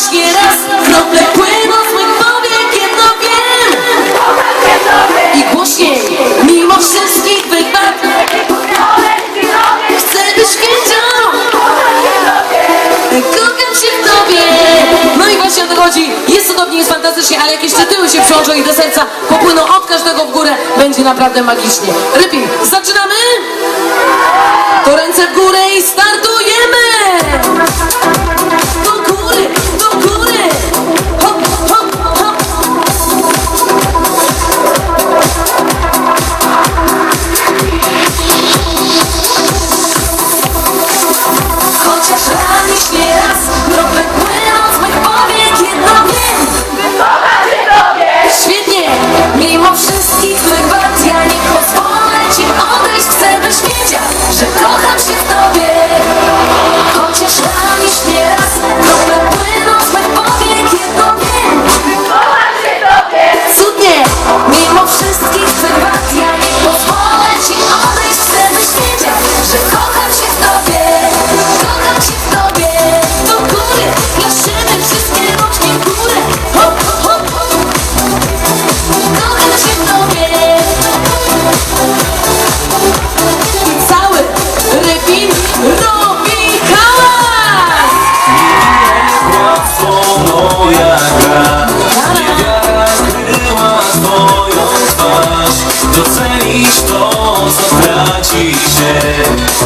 właśnie raz. Krople płyną z mych powiek, jedno wiem I głośniej, mimo wszystkich wywad Chcę byś wiedział Kocham się w tobie. No i właśnie o to chodzi. Jest cudownie, jest fantastycznie, ale jakieś tytuły się przyłączą i do serca popłyną od każdego w górę Będzie naprawdę magicznie. Lepiej, zaczynamy? To ręce w górę i startujemy!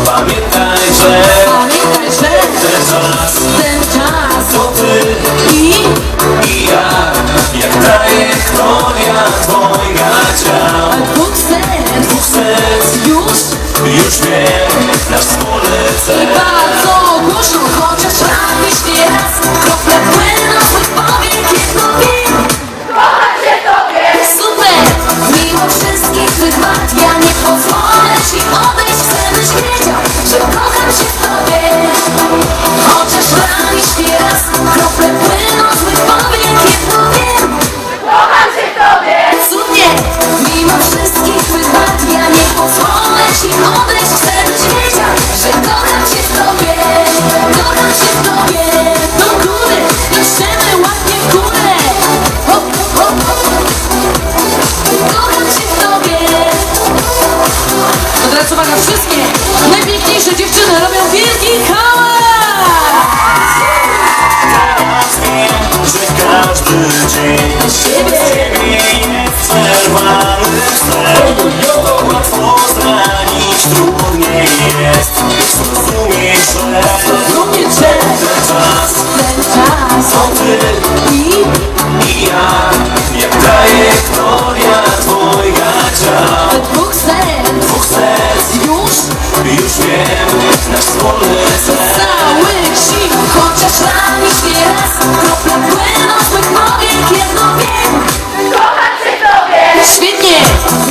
Pamiętaj, że Pamiętaj, że Ten czas Ten czas ty I I ja. Jak daje ktoś Just yeah.